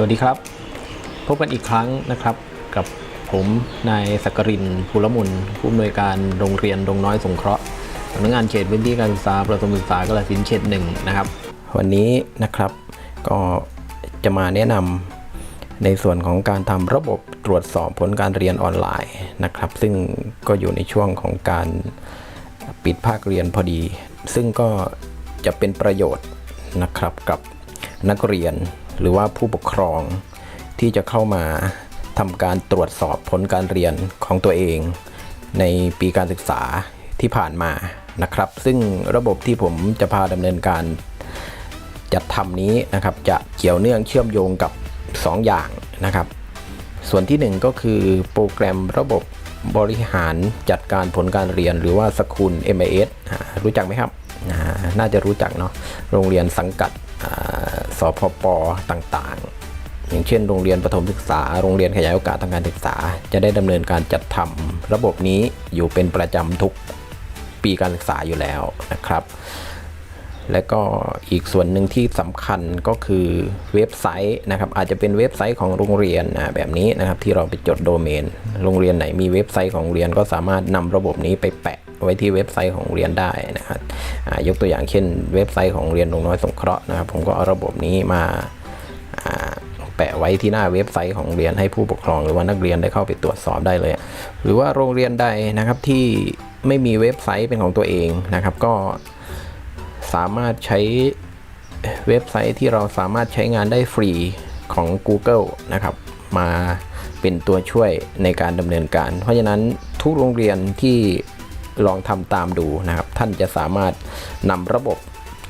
สวัสดีครับ พบกันอีกครั้งนะครับกับผมนายสักกรินภูลมุนผู้อำนวยการโรงเรียนดงน้อยสงเคราะห์สำนักงานเขตพื้นที่การศึกษาประถมศึกษากาฬสินเขตหนึ่งนะครับ วันนี้นะครับก็จะมาแนะนำในส่วนของการทำระบบตรวจสอบผลการเรียนออนไลน์นะครับ ซึ่งก็อยู่ในช่วงของการปิดภาคเรียนพอดี ซึ่งก็จะเป็นประโยชน์นะครับกับนักเรียน หรือว่าผู้ปกครองที่จะเข้ามาทำการตรวจสอบผลการเรียนของตัวเอง ในปีการศึกษาที่ผ่านมานะครับ ซึ่งระบบที่ผมจะพาดำเนินการจัดทำนี้นะครับ จะเกี่ยวเนื่องเชื่อมโยงกับ 2 อย่างนะครับ ส่วนที่ 1 ก็คือโปรแกรมระบบบริหารจัดการผลการเรียนหรือว่าสคูล MIS อ่ารู้จักไหมครับ น่าจะรู้จักเนาะโรงเรียนสังกัด สพปต่างๆ อย่างเช่นโรงเรียนประถมศึกษา โรงเรียนขยายโอกาสทางการศึกษา จะได้ดำเนินการจัดทำระบบนี้อยู่เป็นประจำทุกปีการศึกษาอยู่แล้วนะครับ และก็อีกส่วนหนึ่งที่สำคัญก็คือเว็บไซต์นะครับ อาจจะเป็นเว็บไซต์ของโรงเรียนนะแบบนี้นะครับที่เราไปจดโดเมน โรงเรียนไหนมีเว็บไซต์ของโรงเรียนก็สามารถนำระบบนี้ไปแปะ ไว้ที่เว็บไซต์ของเรียนได้นะครับยกตัวอย่างเช่น เว็บไซต์ของเรียนดงน้อยสงเคราะห์นะครับ ผมก็เอาระบบนี้มาแปะไว้ที่หน้าเว็บไซต์ของโรงเรียนให้ผู้ปกครอง หรือว่านักเรียนได้เข้าไปตรวจสอบได้เลย หรือว่าโรงเรียนใดนะครับที่ไม่มีเว็บไซต์เป็นของตัวเองนะครับ ก็สามารถใช้เว็บไซต์ที่เราสามารถใช้งานได้ฟรีของ Google นะครับ มาเป็นตัวช่วยในการดำเนินการ เพราะฉะนั้นทุกโรงเรียนที่ ลองทำตามดูนะครับ ท่านจะสามารถนำระบบ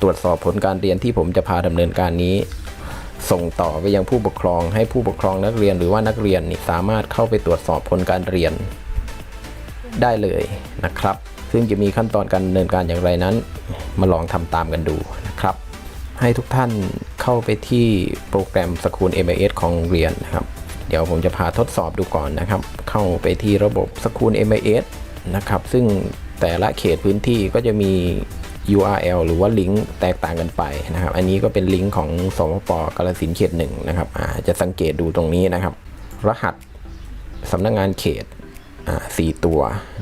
ตรวจสอบผลการเรียนที่ผมจะพาดำเนินการนี้ ส่งต่อไปยังผู้ปกครองให้ผู้ปกครองนักเรียนหรือว่านักเรียนนี่สามารถเข้าไปตรวจสอบผลการเรียน ได้เลยนะครับ ซึ่งจะมีขั้นตอนการดำเนินการอย่างไรนั้น มาลองทำตามกันดูนะครับ ให้ทุกท่านเข้าไปที่โปรแกรมสกูล MIS ของโรงเรียนนะครับ เดี๋ยวผมจะพาทดสอบดูก่อนนะครับ เข้าไปที่ระบบสกูล MIS นะครับ ซึ่งแต่ละเขตพื้นที่ก็จะมี URL หรือว่าลิงก์แตกต่างกันไปนะครับ อันนี้ก็เป็นลิงก์ของสมปกาลสินเขตหนึ่งนะครับจะสังเกตดูตรงนี้นะครับ รหัสสำนักงงานเขตสี่ตัว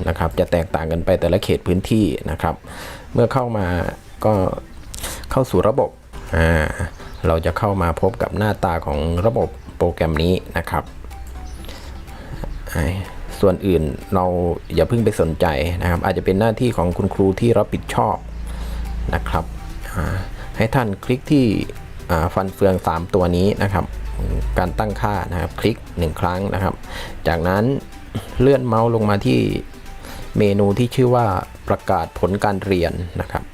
นะครับ จะแตกต่างกันไปแต่ละเขตพื้นที่นะครับ เมื่อเข้ามาก็เข้าสู่ระบบเราจะเข้ามาพบกับหน้าตาของระบบโปรแกรมนี้นะครับ ส่วนอื่นเราอย่าเพิ่งไปสนใจนะครับ อาจจะเป็นหน้าที่ของคุณครูที่รับผิดชอบนะครับ ให้ท่านคลิกที่ฟันเฟือง 3 ตัวนี้นะครับ การตั้งค่านะครับ คลิก 1 ครั้งนะครับ จากนั้นเลื่อนเมาส์ลงมาที่เมนูที่ชื่อว่าประกาศผลการเรียนนะครับ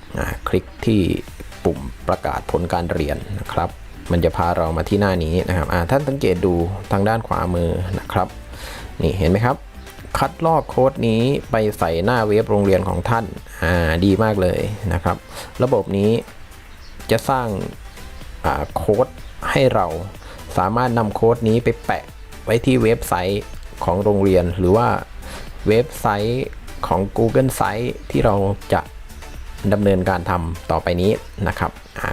คลิกที่ปุ่มประกาศผลการเรียนนะครับ มันจะพาเรามาที่หน้านี้นะครับท่านสังเกตดูทางด้านขวามือนะครับ นี่เห็นไหมครับ คัดลอกโค้ดนี้ไปใส่หน้าเว็บโรงเรียนของท่าน อ่า ดีมากเลยนะครับ ระบบนี้จะสร้างอ่าโค้ดให้เราสามารถนำโค้ดนี้ไปแปะไว้ที่เว็บไซต์ของโรงเรียน หรือว่าเว็บไซต์ของ Google Site ที่เราจะดำเนินการทำต่อไปนี้นะครับ อ่า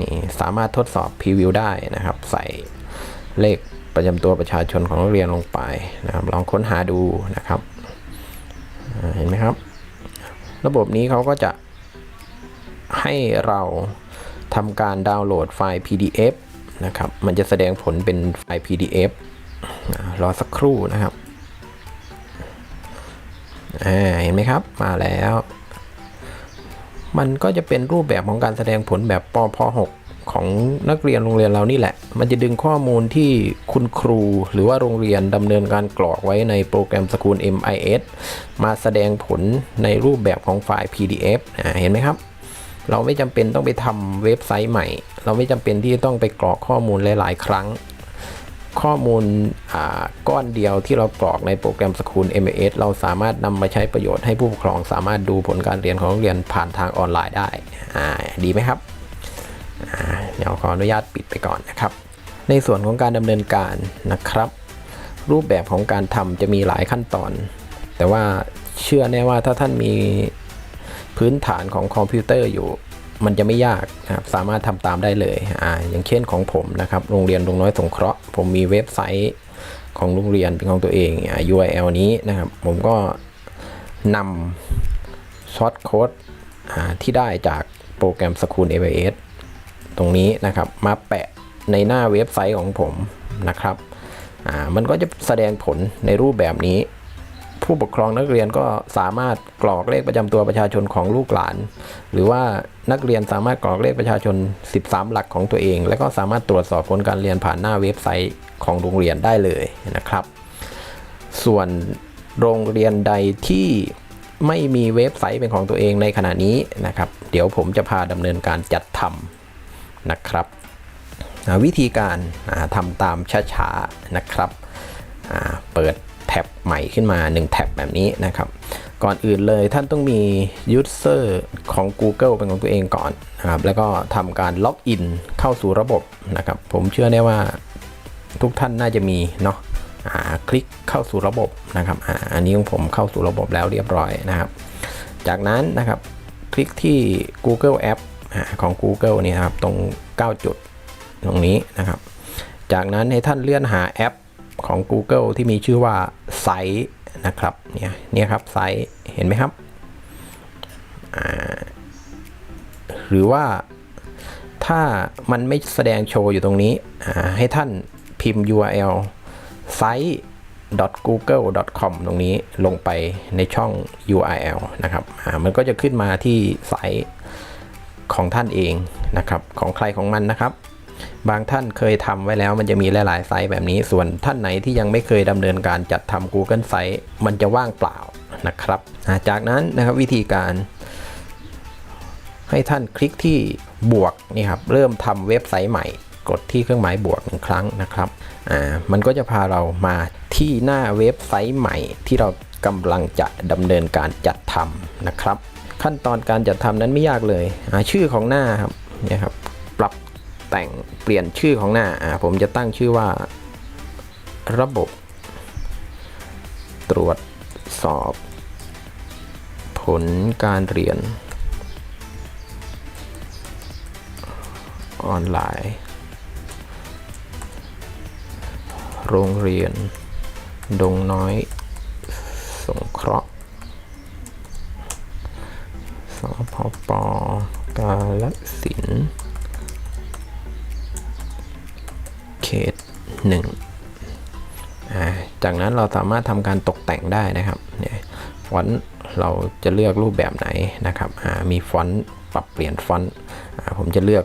นี่สามารถทดสอบพรีวิวได้นะครับ ใส่เลข ประจำตัวประชาชนของนักเรียนลงไปนะครับ ลองค้นหาดูนะครับเห็นไหมครับ ระบบนี้เขาก็จะให้เราทำการดาวน์โหลดไฟล์ PDF นะครับ มันจะแสดงผลเป็นไฟล์ PDF รอสักครู่นะครับเห็นไหมครับ มาแล้ว มันก็จะเป็นรูปแบบของการแสดงผลแบบปพ6 ของนักเรียนโรงเรียนเรานี่แหละ มันจะดึงข้อมูลที่คุณครูหรือว่าโรงเรียนดำเนินการกรอกไว้ในโปรแกรมสกูล MIS มาแสดงผลในรูปแบบของไฟล์ PDF เห็นไหมครับ เราไม่จำเป็นต้องไปทำเว็บไซต์ใหม่ เราไม่จำเป็นที่จะต้องไปกรอกข้อมูลหลาย ๆ ครั้ง ข้อมูลอ่าก้อนเดียวที่เรากรอกในโปรแกรมสกูล MAS เราสามารถนำมาใช้ประโยชน์ให้ผู้ปกครองสามารถดูผลการเรียนของเรียนผ่านทางออนไลน์ได้ดีไหมครับ เดี๋ยวขออนุญาตปิดไปก่อนนะครับ ในส่วนของการดำเนินการนะครับ รูปแบบของการทำจะมีหลายขั้นตอน แต่ว่าเชื่อแน่ว่าถ้าท่านมีพื้นฐานของคอมพิวเตอร์อยู่ มันจะไม่ยากนะครับสามารถทำตามได้เลยอ่าอย่างเช่นของผมนะครับโรงเรียนดงน้อยสงเคราะห์ ผมมีเว็บไซต์ของโรงเรียนเป็นของตัวเองอ่า URL นี้นะครับ ผมก็นำช็อตโค้ดอ่าที่ได้จากโปรแกรม School AWS ตรงนี้นะครับ มาแปะในหน้าเว็บไซต์ของผมนะครับ มันก็จะแสดงผลในรูปแบบนี้ ผู้ปกครองนักเรียนก็สามารถกรอกเลขประจำตัวประชาชนของลูกหลาน หรือว่านักเรียนสามารถกรอกเลขประชาชน 13 หลักของตัวเอง แล้วก็สามารถตรวจสอบผลการเรียนผ่านหน้าเว็บไซต์ของโรงเรียนได้เลยนะครับ ส่วนโรงเรียนใดที่ไม่มีเว็บไซต์เป็นของตัวเองในขณะนี้นะครับ เดี๋ยวผมจะพาดำเนินการจัดทำ นะครับ วิธีการทำตามช้าๆนะครับเปิดแท็บใหม่ขึ้นมา 1 แท็บแบบนี้นะครับ ก่อนอื่นเลยท่านต้องมี user ของ Google เป็นของตัวเองก่อนนะครับแล้วก็ทำการล็อกอินเข้าสู่ระบบนะครับ ผมเชื่อแน่ว่าทุกท่านน่าจะมีเนาะคลิกเข้าสู่ระบบนะครับออันนี้ของผมเข้าสู่ระบบแล้วเรียบร้อยนะครับ จากนั้นนะครับคลิกที่ Google App อ่า ของ Google นี่ครับตรง 9 จุดตรงนี้นะครับ จากนั้นให้ท่านเลื่อนหาแอปของ Google ที่มีชื่อว่าไซต์นะครับเนี่ยเนี่ยครับไซต์เห็นไหมครับ หรือว่าถ้ามันไม่แสดงโชว์อยู่ตรงนี้ ให้ท่านพิมพ์ URL site google.com ตรงนี้ลงไปในช่อง URL นะครับ มันก็จะขึ้นมาที่ไซต์ ของท่านเองนะครับ ของใครของมันนะครับ บางท่านเคยทำไว้แล้วมันจะมีหลายๆไซต์แบบนี้ ส่วนท่านไหนที่ยังไม่เคยดำเนินการจัดทำ Google ไซต์มันจะว่างเปล่านะครับจากนั้นนะครับวิธีการ ให้ท่านคลิกที่บวกนี่ครับเริ่มทำเว็บไซต์ใหม่ กดที่เครื่องหมายบวกหนึ่งครั้งนะครับอ่ามันก็จะพาเรามาที่หน้าเว็บไซต์ใหม่ที่เรากำลังจะดำเนินการจัดทำนะครับ ขั้นตอนการจัดทำนั้นไม่ยากเลยชื่อของหน้าครับเนี่ยครับปรับแต่งเปลี่ยนชื่อของหน้าผมจะตั้งชื่อว่า ระบบ ตรวจสอบ ผลการเรียน ออนไลน์ โรงเรียน ดงน้อย สงเคราะห์ สพปกาลสิน เขตหนึ่งจากนั้นเราสามารถทำการตกแต่งได้นะครับเนี่ยฟอนต์เราจะเลือกรูปแบบไหนนะครับมีฟอนต์ปรับเปลี่ยนฟอนต์ผมจะเลือก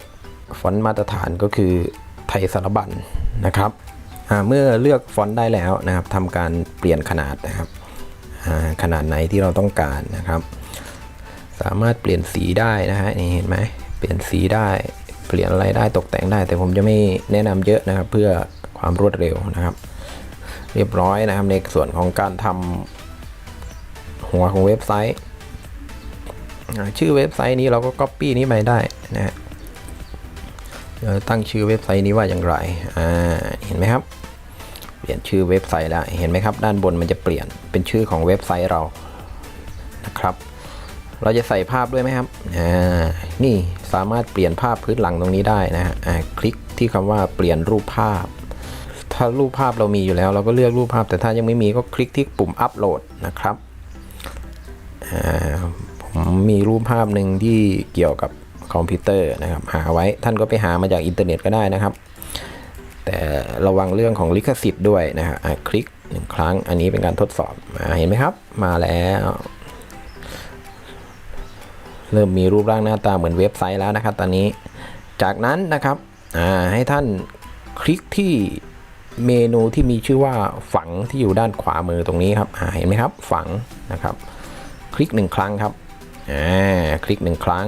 ฟอนต์มาตรฐานก็คือไทยสารบัญนะครับเมื่อเลือกฟอนต์ได้แล้วนะครับทำการเปลี่ยนขนาดนะครับขนาดไหนที่เราต้องการนะครับามารถเปลี่ยนสีได้นะฮะนี่เห็นไหมเปลี่ยนสีได้เปลี่ยนอะไรได้ตกแต่งได้ แต่ผมจะไม่แนะนำเยอะนะครับ เพื่อความรวดเร็วนะครับ เรียบร้อยนะครับในส่วนของการทำหัวของเว็บไซต์ ชื่อเว็บไซต์นี้เราก็ Copy นี้ไปได้นะฮะตั้งชื่อเว็บไซต์นี้ว่าอย่างไรอ่าเห็นไหมครับ เปลี่ยนชื่อเว็บไซต์แล้วเห็นไหมครับ ด้านบนมันจะเปลี่ยนเป็นชื่อของเว็บไซต์เรานะครับ เราจะใส่ภาพด้วยไหมครับอ่านี่สามารถเปลี่ยนภาพพื้นหลังตรงนี้ได้นะฮะอ่าคลิกที่คำว่าเปลี่ยนรูปภาพ ถ้ารูปภาพเรามีอยู่แล้ว เราก็เลือกรูปภาพ แต่ถ้ายังไม่มีก็คลิกที่ปุ่มอัปโหลดนะครับอ่าผมมีรูปภาพหนึ่งที่เกี่ยวกับคอมพิวเตอร์นะครับ หาไว้ท่านก็ไปหามาจากอินเทอร์เน็ตก็ได้นะครับ แต่ระวังเรื่องของลิขสิทธิ์ด้วยนะฮะอะคลิกหนึ่งครั้งอันนี้เป็นการทดสอบอเห็นไหมครับ มาแล้ว เริ่มมีรูปร่างหน้าตาเหมือนเว็บไซต์แล้วนะครับ ตอนนี้ จากนั้นนะครับให้ท่านคลิกที่เมนูที่มีชื่อว่าฝังที่อยู่ด้านขวามือตรงนี้ครับเห็นไหมครับ ฝังนะครับ คลิกหนึ่งครั้งครับคลิกหนึ่งครั้ง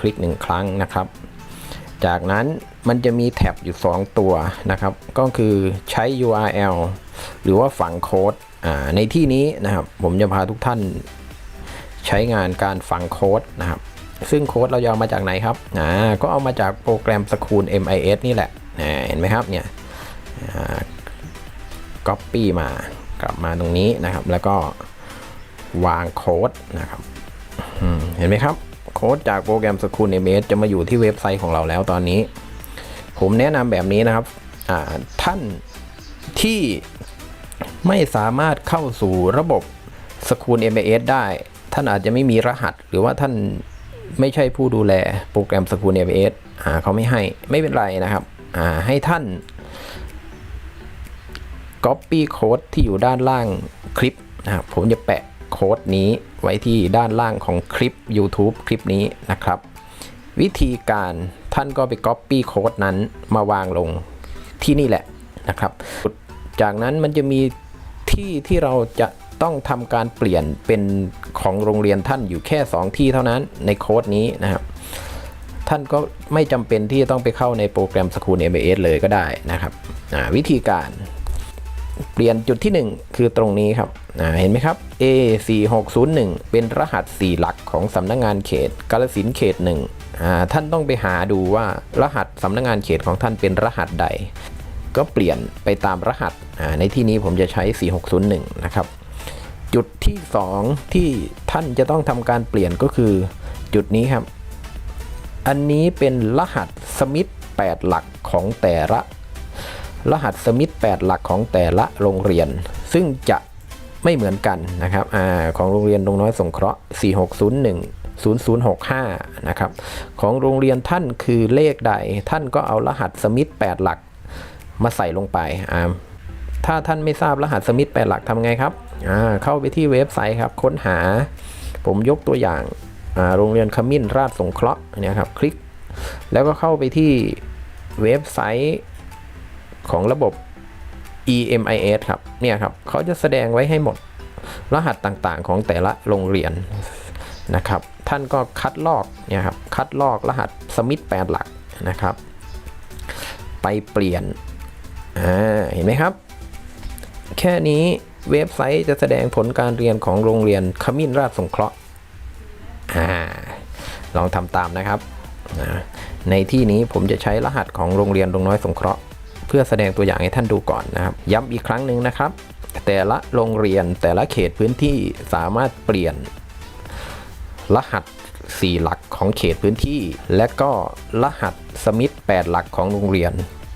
คลิกหนึ่งครั้งนะครับ จากนั้นมันจะมีแท็บอยู่ 2 ตัวนะครับ ก็คือใช้ URL หรือว่าฝังโค้ดในที่นี้นะครับ ผมจะพาทุกท่าน ใช้งานการฝังโค้ดนะครับ ซึ่งโค้ดเราจะเอามาจากไหนครับอ่าก็เอามาจากโปรแกรมสคูล MIS นี่แหละเห็นไหมครับเนี่ยอ่า copy มากลับมาตรงนี้นะครับ แล้วก็วางโค้ดนะครับเห็นไหมครับ โค้ดจากโปรแกรม School MS จะมาอยู่ที่เว็บไซต์ของเราแล้วตอนนี้ ผมแนะนำแบบนี้นะครับท่านที่ไม่สามารถเข้าสู่ระบบ School MS ได้ ท่านอาจจะไม่มีรหัส หรือว่าท่านไม่ใช่ผู้ดูแลโปรแกรม School MS อ่าเขาไม่ให้ไม่เป็นไรนะครับให้ท่าน Copy Code ที่อยู่ด้านล่างคลิปนะครับผมจะแปะโค้ดนี้ไว้ที่ด้านล่างของคลิป YouTube คลิปนี้นะครับ วิธีการท่านก็ไป Copy Code นั้นมาวางลงที่นี่แหละนะครับ จากนั้นมันจะมีที่ที่เราจะ ต้องทำการเปลี่ยนเป็นของโรงเรียนท่านอยู่แค่ 2 ที่เท่านั้นในโค้ดนี้นะครับ ท่านก็ไม่จำเป็นที่จะต้องไปเข้าในโปรแกรม School MBS เลยก็ได้นะครับวิธีการเปลี่ยนจุดที่ 1 คือตรงนี้ครับเห็นไหมครับ A 4 6 0 1 เป็นรหัส 4 หลักของสำนักงงานเขตกาลสินเขต1อ่าท่านต้องไปหาดูว่ารหัสสำนักงงานเขตของท่านเป็นรหัสใด ก็เปลี่ยนไปตามรหัสในที่นี้ผมจะใช้ 4601 นะครับ จุดที่ 2 ที่ท่านจะต้องทำการเปลี่ยนก็คือจุดนี้ครับ อันนี้เป็นรหัสสมิธ8หลักของแต่ละ รหัสสมิธ8หลักของแต่ละโรงเรียน ซึ่งจะไม่เหมือนกันนะครับอของโรงเรียนดงน้อยสงเคราะห์ 4601 0065 นะครับ ของโรงเรียนท่านคือเลขใด ท่านก็เอารหัสสมิธ8หลักมาใส่ลงไป ถ้าท่านไม่ทราบรหัสสมิธ8หลักทำไงครับ เข้าไปที่เว็บไซต์ครับ ค้นหา ผมยกตัวอย่างโรงเรียนขมิ้นราชสงเคราะห์เนี่ยครับ คลิก แล้วก็เข้าไปที่เว็บไซต์ของระบบ EMIS ครับ เนี่ยครับ เขาจะแสดงไว้ให้หมด รหัสต่างๆ ของแต่ละโรงเรียนนะครับ ท่านก็คัดลอกเนี่ยครับ คัดลอกรหัสสมิธแปดหลักนะครับ ไปเปลี่ยน อ่า เห็นไหมครับ แค่นี้ เว็บไซต์จะแสดงผลการเรียนของโรงเรียนขมิ้นราชสงเคราะห์อ่าลองทำตามนะครับ ในที่นี้ผมจะใช้รหัสของโรงเรียนดงน้อยสงเคราะห์ เพื่อแสดงตัวอย่างให้ท่านดูก่อนนะครับ ย้ำอีกครั้งหนึ่งนะครับ แต่ละโรงเรียนแต่ละเขตพื้นที่สามารถเปลี่ยน รหัส 4 หลักของเขตพื้นที่ และก็รหัสสมิธ8หลักของโรงเรียน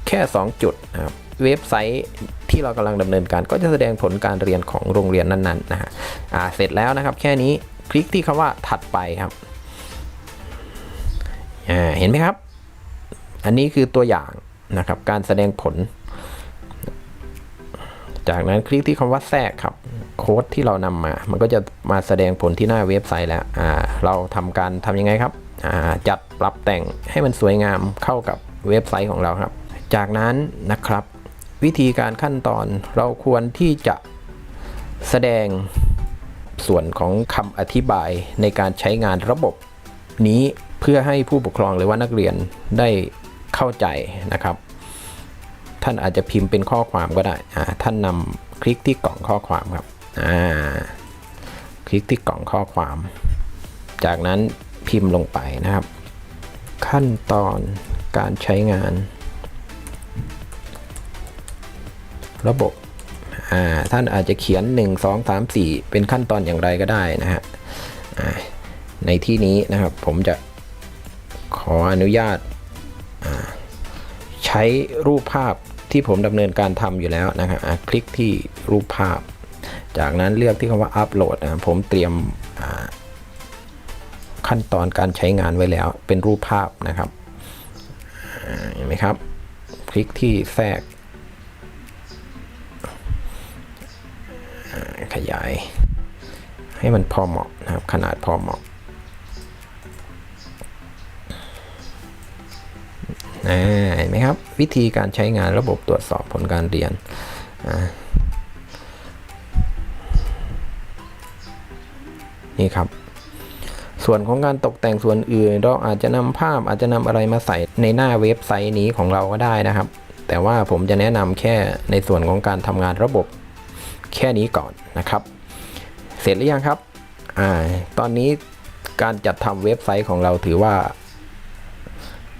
แค่ 2 จุดนะครับ เว็บไซต์ที่เรากำลังดำเนินการ ก็จะแสดงผลการเรียนของโรงเรียนนั้นๆนะฮะเสร็จแล้วนะครับ แค่นี้คลิกที่คำว่าถัดไปครับเห็นไหมครับ อันนี้คือตัวอย่างนะครับ การแสดงผล จากนั้นคลิกที่คำว่าแทรกครับ โค้ดที่เรานำมา มันก็จะมาแสดงผลที่หน้าเว็บไซต์แล้วเราทำการทำยังไงครับ จัดปรับแต่งให้มันสวยงามเข้ากับเว็บไซต์ของเราครับ จากนั้นนะครับ วิธีการขั้นตอนเราควรที่จะแสดงส่วนของคำอธิบายในการใช้งานระบบนี้เพื่อให้ผู้ปกครองหรือว่านักเรียนได้เข้าใจนะครับ ท่านอาจจะพิมพ์เป็นข้อความก็ได้ท่านนำคลิกที่กล่องข้อความครับคลิกที่กล่องข้อความ จากนั้นพิมพ์ลงไปนะครับ ขั้นตอนการใช้งาน ระบบท่านอาจจะเขียน 1 2 3 4 เป็นขั้นตอนอย่างไรก็ได้นะฮะในที่นี้นะครับผมจะขออนุญาตใช้รูปภาพที่ผมดำเนินการทำอยู่แล้วนะครับคลิกที่รูปภาพ จากนั้นเลือกที่คำว่าอัปโหลดนะผมเตรียมขั้นตอนการใช้งานไว้แล้ว เป็นรูปภาพนะครับเห็นไหมครับ คลิกที่แทรก ขยาย ให้มันพอเหมาะนะครับขนาดพอเหมาะอ่าเห็นไหมครับ วิธีการใช้งานระบบตรวจสอบผลการเรียนนี่ครับ ส่วนของการตกแต่งส่วนอื่น เราอาจจะนำภาพอาจจะนำอะไรมาใส่ในหน้าเว็บไซต์นี้ของเราก็ได้นะครับ แต่ว่าผมจะแนะนำแค่ในส่วนของการทำงานระบบแค่นี้ก่อน นะครับ เสร็จหรือยังครับอ่าตอนนี้การจัดทำเว็บไซต์ของเราถือว่า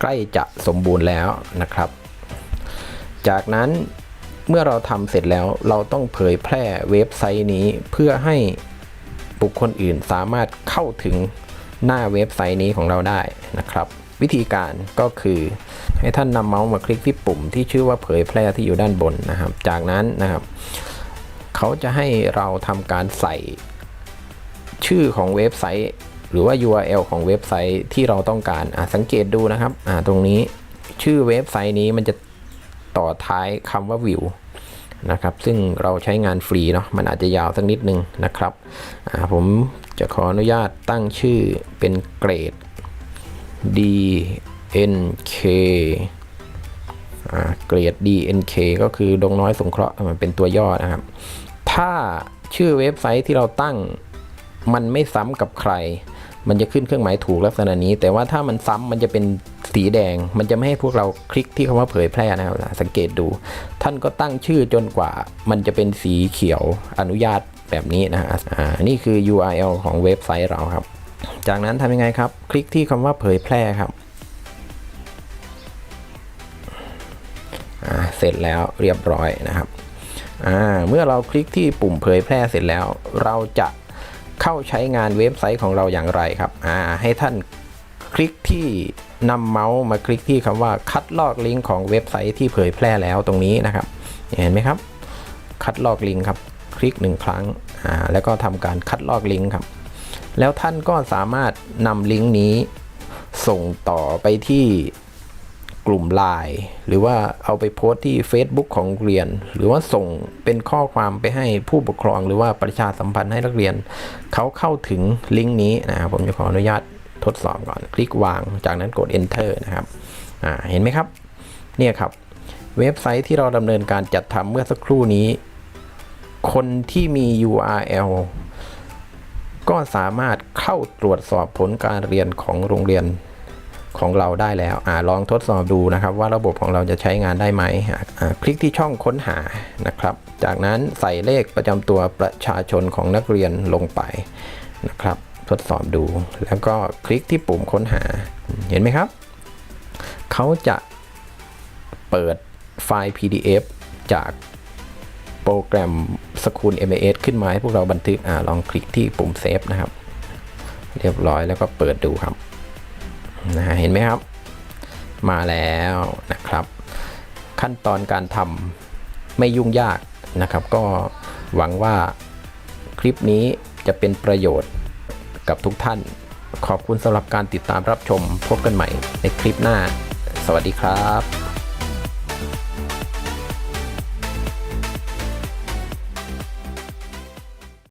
ใกล้จะสมบูรณ์แล้วนะครับ จากนั้นเมื่อเราทำเสร็จแล้วเราต้องเผยแพร่เว็บไซต์นี้เพื่อให้บุคคลอื่นสามารถเข้าถึงหน้าเว็บไซต์นี้ของเราได้นะครับ วิธีการก็คือให้ท่านนำเมาส์มาคลิกที่ปุ่มที่ชื่อว่าเผยแพร่ที่อยู่ด้านบนนะครับ จากนั้นนะครับ เขาจะให้เราทำการใส่ชื่อของเว็บไซต์ หรือว่า URL ของเว็บไซต์ที่เราต้องการสังเกตดูนะครับตรงนี้ชื่อเว็บไซต์นี้มันจะต่อท้ายคำว่า view นะครับซึ่งเราใช้งานฟรีเนาะมันอาจจะยาวสักนิดนึงนะครับผมจะขออนุญาตตั้งชื่อเป็นเกรด D N K เกรด DNK ก็คือดงน้อยสงเคราะห์มันเป็นตัวย่อนะครับ ถ้าชื่อเว็บไซต์ที่เราตั้งมันไม่ซ้ำกับใคร มันจะขึ้นเครื่องหมายถูกลักษณะนี้ แต่ว่าถ้ามันซ้ำมันจะเป็นสีแดง มันจะไม่ให้พวกเราคลิกที่คำว่าเผยแพร่นะครับสังเกตดู ท่านก็ตั้งชื่อจนกว่า มันจะเป็นสีเขียวอนุญาตแบบนี้นะฮะอ่านี่คือ URL ของเว็บไซต์เราครับ จากนั้นทำยังไงครับ คลิกที่คำว่าเผยแพร่ครับเสร็จแล้วเรียบร้อยนะครับ เมื่อเราคลิกที่ปุ่มเผยแพร่เสร็จแล้ว เราจะเข้าใช้งานเว็บไซต์ของเราอย่างไรครับอ่าให้ท่านคลิกที่นำเมาส์มาคลิกที่คำว่าคัดลอกลิงก์ของเว็บไซต์ที่เผยแพร่แล้วตรงนี้นะครับ เห็นไหมครับ คัดลอกลิงก์ครับ คลิกหนึ่งครั้งอ่าแล้วก็ทำการคัดลอกลิงก์ครับ แล้วท่านก็สามารถนำลิงก์นี้ส่งต่อไปที่ กลุ่มไลน์หรือว่าเอาไปโพสต์ที่ Facebook ของเรียน หรือว่าส่งเป็นข้อความไปให้ผู้ปกครอง หรือว่าประชาสัมพันธ์ให้นักเรียน เขาเข้าถึงลิงก์นี้นะครับผมจะขออนุญาตทดสอบก่อน คลิกวางจากนั้นกด enter นะครับเห็นไหมครับ เนี่ยครับ เว็บไซต์ที่เราดำเนินการจัดทำเมื่อสักครู่นี้ คนที่มี URL ก็สามารถเข้าตรวจสอบผลการเรียนของโรงเรียน ของเราได้แล้วอลองทดสอบดูนะครับว่าระบบของเราจะใช้งานได้ไหมคลิกที่ช่องค้นหานะครับ จากนั้นใส่เลขประจำตัวประชาชนของนักเรียนลงไปนะครับ ทดสอบดูแล้วก็คลิกที่ปุ่มค้นหาเห็นไหมครับ เขาจะเปิดไฟล์ PDF จากโปรแกรมสกูล MAS ขึ้นมาให้พวกเราบันทึกอลองคลิกที่ปุ่มเซฟนะครับ เรียบร้อยแล้วก็เปิดดูครับ นะเห็นไหมครับ มาแล้วนะครับ ขั้นตอนการทำไม่ยุ่งยากนะครับ ก็หวังว่าคลิปนี้จะเป็นประโยชน์กับทุกท่าน ขอบคุณสำหรับการติดตามรับชมพบกันใหม่ในคลิปหน้า สวัสดีครับ